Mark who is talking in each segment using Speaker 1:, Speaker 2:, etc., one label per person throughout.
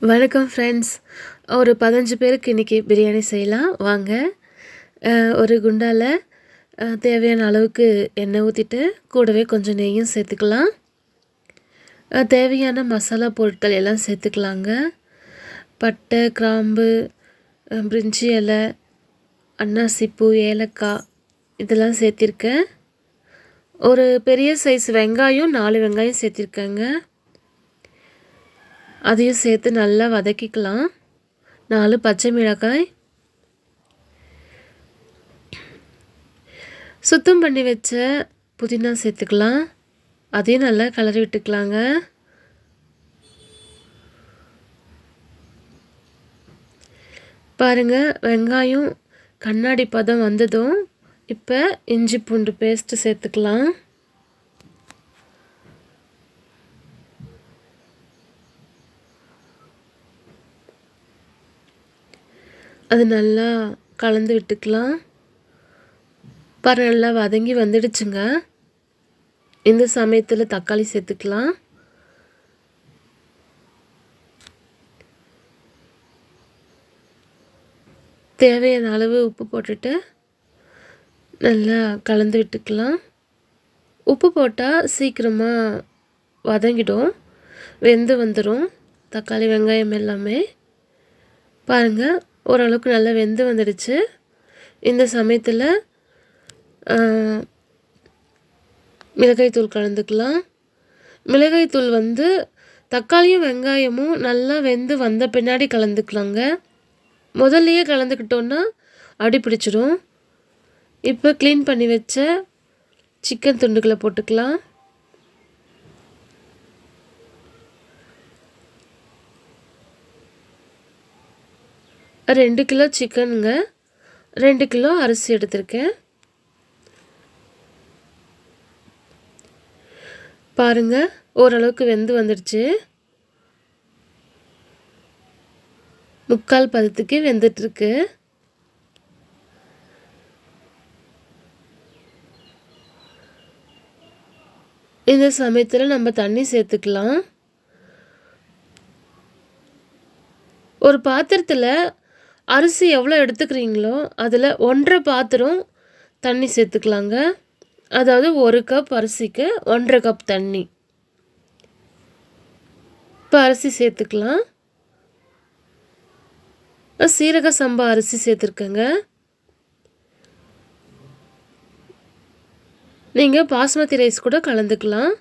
Speaker 1: வணக்கம் ஃப்ரெண்ட்ஸ் ஒரு பதினஞ்சு பேருக்கு இன்றைக்கி பிரியாணி செய்யலாம். வாங்க. ஒரு குண்டால தேவையான அளவுக்கு எண்ணெய் ஊற்றிட்டு கூடவே கொஞ்சம் நெய்யும் சேர்த்துக்கலாம். தேவையான மசாலா பொருட்கள் எல்லாம் சேர்த்துக்கலாங்க. பட்டை கிராம்பு பிரிஞ்சி இலை அன்னாசிப்பூ ஏலக்காய் இதெல்லாம் சேர்த்திருக்கேன். ஒரு பெரிய சைஸ் வெங்காயம் நாலு வெங்காயம் சேர்த்திருக்கேங்க. அதையும் சேர்த்து நல்லா வதக்கிக்கலாம். நாலு பச்சை மிளகாய். சுத்தம் பண்ணி வச்ச புதினா சேர்த்துக்கலாம். அதையும் நல்லா கலரி விட்டுக்கலாங்க. பாருங்கள் வெங்காயம் கண்ணாடி பதம் வந்ததும் இப்போ இஞ்சி பூண்டு பேஸ்ட்டு சேர்த்துக்கலாம். அது நல்லா கலந்து விட்டுக்கலாம். பாரு நல்லா வதங்கி வந்துடுச்சுங்க. இந்த சமயத்தில் தக்காளி சேர்த்துக்கலாம். தேவையான அளவு உப்பு போட்டுட்டு நல்லா கலந்து விட்டுக்கலாம். உப்பு போட்டால் சீக்கிரமாக வதங்கிடும். வெந்து வந்துடும் தக்காளி வெங்காயம் எல்லாமே. பாருங்கள் ஓரளவுக்கு நல்லா வெந்து வந்துடுச்சு. இந்த சமயத்தில் மிளகாய்த்தூள் கலந்துக்கலாம். மிளகாய்த்தூள் வந்து தக்காளியும் வெங்காயமும் நல்லா வெந்து வந்த பின்னாடி கலந்துக்கலாங்க. முதல்லையே கலந்துக்கிட்டோன்னா அடி பிடிச்சிடும் இப்போ க்ளீன் பண்ணி வச்ச சிக்கன் துண்டுகளை போட்டுக்கலாம். ரெண்டு கிலோ சிக்கனுங்க. ரெண்டு கிலோ அரிசி எடுத்திருக்கேன். பாருங்க ஓரளவுக்கு வெந்து வந்துடுச்சு. முக்கால் பதத்துக்கு வெந்துட்டுருக்கு. இந்த சமயத்தில் நம்ம தண்ணி சேர்த்துக்கலாம். ஒரு பாத்திரத்தில் அரிசி எவ்வளோ எடுத்துக்கிறீங்களோ அதில் ஒன்றரை பாத்திரம் தண்ணி சேர்த்துக்கலாங்க. அதாவது ஒரு கப் அரிசிக்கு ஒன்றரை கப் தண்ணி. இப்போ அரிசி சேர்த்துக்கலாம். சீரக சம்பா அரிசி சேர்த்துருக்கேங்க. நீங்கள் பாஸ்மதி ரைஸ் கூட கலந்துக்கலாம்.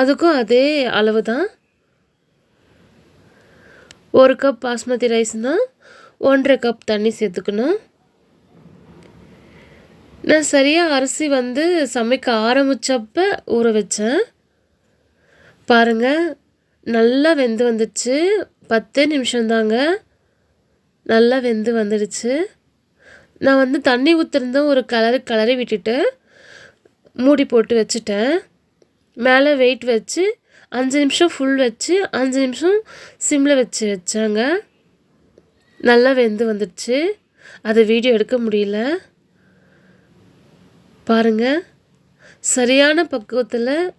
Speaker 1: அதுக்கும் அதே அளவு தான். ஒரு கப் பாஸ்மதி ரைஸ்னால் ஒன்றரை கப் தண்ணி சேர்த்துக்கணும். நான் சரியாக அரிசி வந்து சமைக்க ஆரம்பித்தப்ப ஊற வச்சேன். பாருங்கள் நல்லா வெந்து வந்துடுச்சு பத்து நிமிஷம்தாங்க நல்லா வெந்து வந்துடுச்சு. நான் வந்து தண்ணி ஊற்றிருந்தேன் ஒரு கலரு கலரி விட்டுட்டு மூடி போட்டு வச்சுட்டேன். மேலே வெயிட் வச்சு அஞ்சு நிமிஷம் ஃபுல் வச்சு அஞ்சு நிமிஷம் சிம்மில் வச்சு வச்சாங்க. நல்லா வெந்து வந்துடுச்சு. அதை வீடியோ எடுக்க முடியல. பாருங்கள் சரியான பக்குவத்தில்